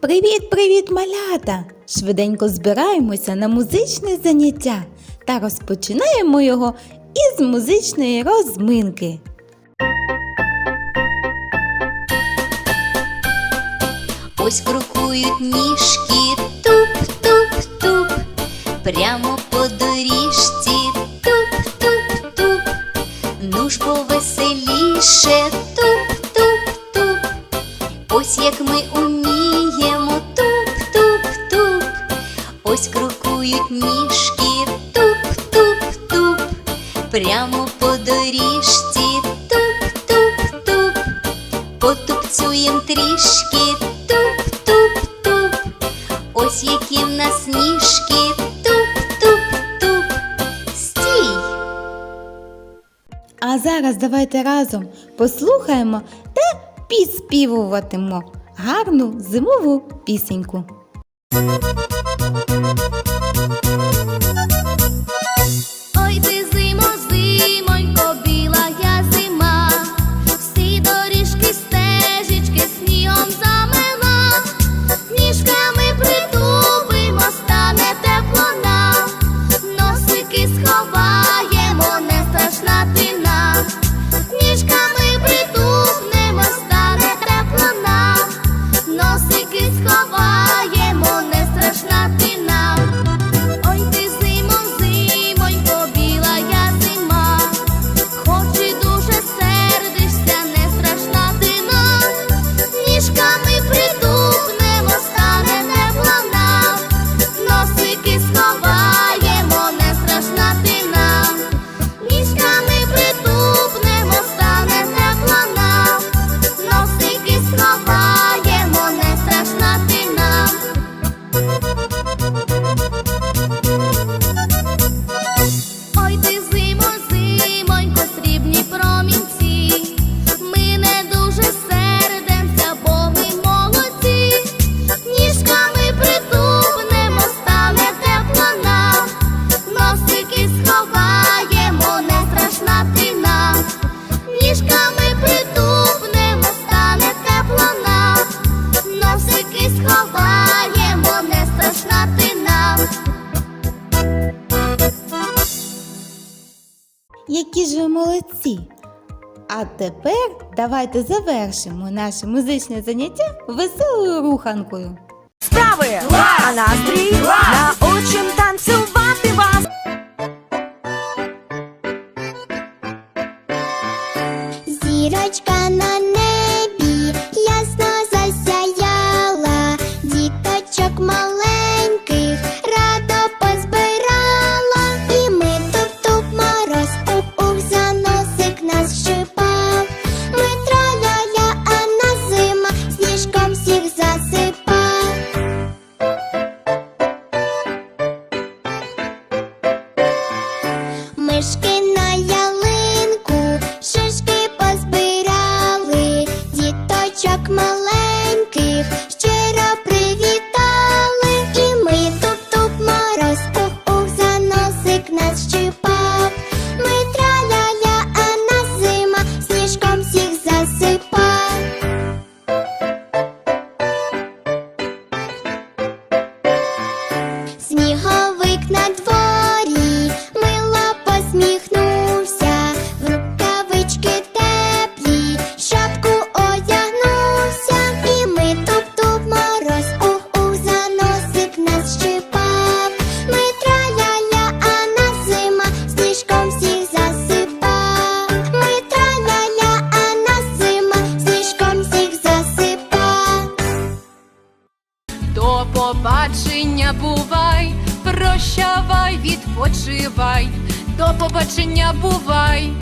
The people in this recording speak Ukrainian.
Привіт-привіт, малята! Швиденько збираємося на музичне заняття та розпочинаємо його із музичної розминки. Ось крокують ніжки туп-туп-туп, прямо по доріжці туп-туп-туп, ну ж повеселіше туп-туп-туп. Ось як ми уміємо. ось крокують ніжки туп-туп-туп, прямо по доріжці туп-туп-туп, потупцюєм трішки туп-туп-туп, ось які в нас ніжки туп-туп-туп, стій. А зараз давайте разом послухаємо та підспівуватимо гарну зимову пісеньку. sufrido які ж ви молодці! А тепер давайте завершимо наше музичне заняття веселою руханкою. Справи! А настрій! Научим танцювати вас! Зірочка на До побачення бувай, прощавай, відпочивай, до побачення бувай.